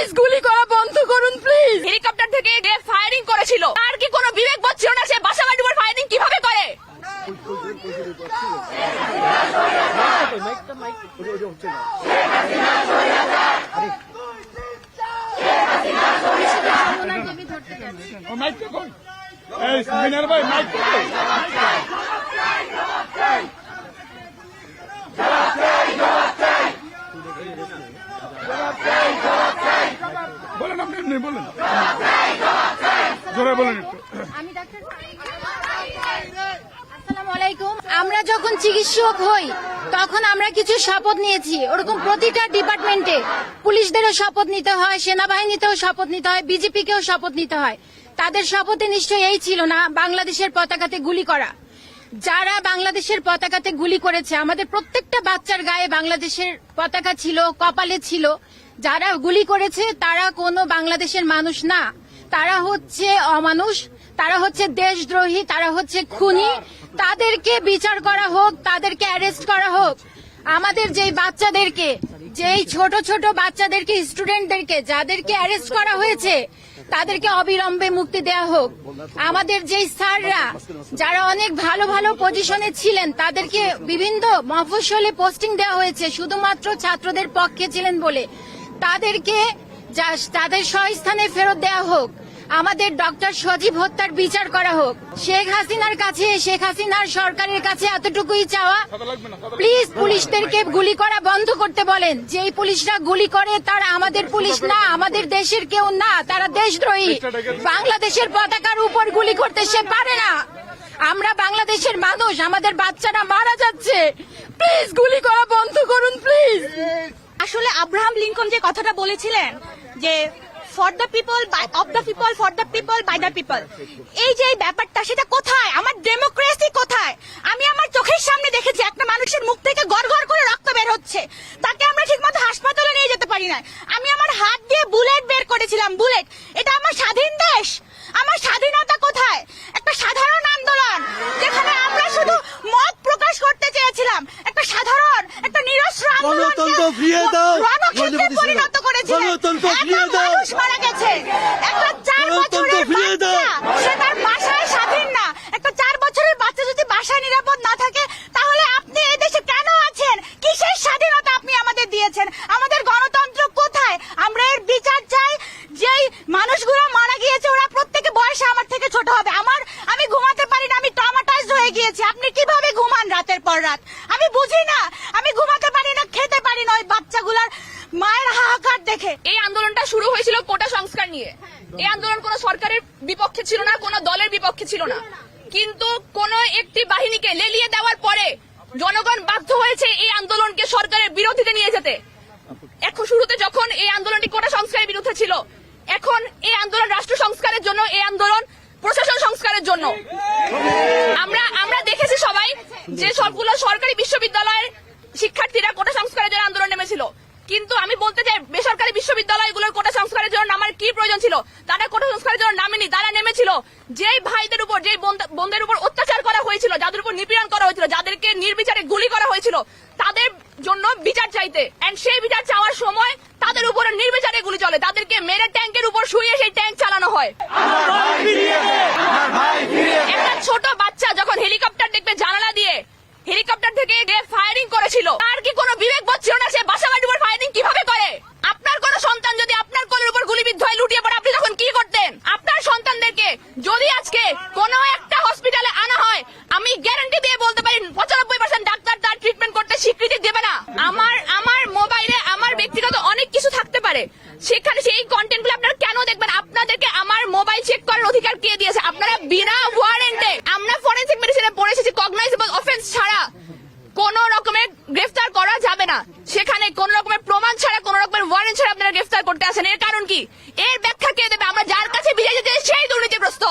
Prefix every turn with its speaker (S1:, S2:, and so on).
S1: Please গুলি করা বন্ধ করুন প্লিজ হেলিকপ্টার থেকে ফায়ারিং করেছিল আর কি কোনো বিবেক বোধ ছিল না সে বাসাবাড়ির উপর ফায়ারিং কীভাবে করে
S2: ভাই মাইকটা কই বলেন আপনি এমনি বলেন জোরে বলেন একটু
S3: আমি ডাক্তার আসসালামু আলাইকুম আমরা যখন চিকিৎসক হই, তখন আমরা কিছু শপথ নিয়েছি। ওরকম প্রতিটা ডিপার্টমেন্টে পুলিশদেরও শপথ নিতে হয়, সেনাবাহিনীতেও শপথ নিতে হয়, বিজেপিকেও শপথ নিতে হয়। তাদের শপথে নিশ্চয়ই এই ছিল না, বাংলাদেশের পতাকাতে গুলি করা। যারা বাংলাদেশের পতাকাতে গুলি করেছে, আমাদের প্রত্যেকটা বাচ্চার গায়ে বাংলাদেশের পতাকা ছিল, কপালে ছিল। যারা গুলি করেছে, তারা কোনো বাংলাদেশের মানুষ না। তারা হচ্ছে অমানুষ। তারা হচ্ছে দেশদ্রোহী, তারা হচ্ছে খুনি। তাদেরকে বিচার করা হোক, তাদেরকে অ্যারেস্ট করা হোক। আমাদের যেই বাচ্চাদেরকে, যেই ছোট ছোট বাচ্চাদেরকে স্টুডেন্টদেরকে যাদেরকে অ্যারেস্ট করা হয়েছে, তাদেরকে অবিলম্বে মুক্তি দেওয়া হোক। আমাদের যেই স্যাররা, যারা অনেক ভালো ভালো পজিশনে ছিলেন, তাদেরকে বিভিন্ন মফস্বলে পোস্টিং দেওয়া হয়েছে, শুধুমাত্র ছাত্রদের পক্ষে ছিলেন বলে। তাদেরকে তাদের স্বস্থানে ফেরত দেওয়া হোক। আমাদের ডক্টর সজীব হত্যার বিচার করা হোক। শেখ হাসিনার কাছে, শেখ হাসিনার সরকারের কাছে এতটুকুই চাওয়া। প্লিজ পুলিশদেরকে গুলি করা বন্ধ করতে বলেন। যেই পুলিশরা গুলি করে, তারা আমাদের পুলিশ না, আমাদের দেশের কেউ না, তারা দেশদ্রোহী। বাংলাদেশের পতাকার উপর গুলি করতে সে পারে না। আমরা বাংলাদেশের মানুষ, আমাদের বাচ্চারা মারা যাচ্ছে। প্লিজ গুলি করা বন্ধ করুন প্লিজ
S1: আসলে আব্রাহাম লিঙ্কন যে কথাটা বলেছিলেন, যে for the people of the people for the people by the people এই যে ব্যাপারটা সেটা কোথায়? আমার ডেমোক্রেসি কোথায়? আমি আমার চোখের সামনে দেখেছি একটা মানুষের মুখ থেকে গড় গড় করে রক্ত বের হচ্ছে। তাকে আমরা ঠিকমতো হাসপাতালে নিয়ে যেতে পারি না। আমি আমার হাত দিয়ে বুলেট বের করেছিলাম বুলেট এটা আমার স্বাধীন দেশ। আমার স্বাধীনতা কোথায়? একটা সাধারণ আন্দোলন যেখানে আমরা শুধু মত প্রকাশ করতে চেয়েছিলাম। একটা সাধারণ একটা নিরস্ত্র আন্দোলন
S4: গণতন্ত্র ফিরিয়ে দাও।
S1: রণক্ষেত্রে
S4: গণতন্ত্র
S1: পরিণত করেছিলেন
S4: গণতন্ত্র
S1: একটা
S4: ফিরিয়ে দাও।
S1: মানুষ মারা গেছে একটা চার
S4: গণতন্ত্র
S1: বছরের
S4: ফিরিয়ে দাও।
S1: বাচ্চা সে তার বাসায় স্বাধীন না একটা চার বছরের বাচ্চা যদি বাসায় নিরাপদ না থাকে তাহলে আপনি এই দেশে কেন আছেন কিসের স্বাধীনতা আপনি আমাদের দিয়েছেন আমাদের গণতন্ত্র কোথায় আমরা এর বিচার চাই যেই মানুষগুলো মারা গিয়েছে ওরা প্রত্যেকে বয়সে আমার থেকে ছোট হবে। আমার আমি ঘুমাতে পারি না আমি ট্রমাটাইজড হয়ে গিয়েছি। আপনি কীভাবে ঘুমান রাতের পর রাত? আমি বুঝি না। আমি ঘুমাতে পারি না, খেতে পারি না ওই বাচ্চাগুলার মায়ের হাহাকার দেখে। এই আন্দোলনটা শুরু হয়েছিল কোটা সংস্কার নিয়ে। এই আন্দোলন কোন সরকারের বিপক্ষে ছিল না, কোন দলের বিপক্ষে ছিল না। কিন্তু কোন একটি বাহিনীকে লেলিয়ে দেওয়ার পরে জনগণ বাধ্য হয়েছে এই আন্দোলনকে সরকারের বিরোধীতে নিয়ে যেতে। এখন শুরুতে যখন এই আন্দোলনটি কোটা সংস্কারের বিরুদ্ধে ছিল, এখন এই আন্দোলন রাষ্ট্র সংস্কারের জন্য এই আন্দোলন প্রশাসন সংস্কারের জন্য। আমরা আমরা দেখেছি সবাই যে সবগুলো সরকারি বিশ্ববিদ্যালয়ের শিক্ষার্থীরা কোটা সংস্কারের জন্য আন্দোলন নেমেছিল। কিন্তু আমি বলতে চাই, বেসরকারি বিশ্ববিদ্যালয়গুলোর কোটা সংস্কারের জন্য আমার কি প্রয়োজন ছিল? তারা কোটা সংস্কারের জন্য নামেনি, তারা নেমেছিল। যেই ভাইদের উপর, যেই বোন- বোনদের উপর অত্যাচার করা হয়েছিল, যাদের উপর নিপীড়ন করা হয়েছিল, যাদেরকে নির্বিচারে গুলি করা হয়েছিল, তাদের জন্য বিচার চাইতে। এন্ড সেই বিচার চাওয়ার সময় তাদের উপরে নির্বিচারে গুলি চলে। তাদেরকে মেরে ট্যাঙ্কের উপর শুয়ে সেই ট্যাঙ্ক চালানো হয়। আপনাদেরকে আমার মোবাইল চেক করার অধিকার কে দিয়েছে? আপনারা বিনা ওয়ারেন্টে আমরা ফরেন্সিক মেডিসিনে পড়ে এসেছি কগনাইজেবল অফেন্স ছাড়া। কোন রকমের গ্রেফতার করা যাবে না। সেখানে কোন রকমের প্রমাণ ছাড়া, কোন রকমের ওয়ারেন্ট ছাড়া আপনারা গ্রেফতার করতে আসেন। এর কারণ কি? এর ব্যাখ্যা কে দেবে? আমরা যার কাছে বিজয় যেতে সেই দুর্নীতিগ্রস্ত।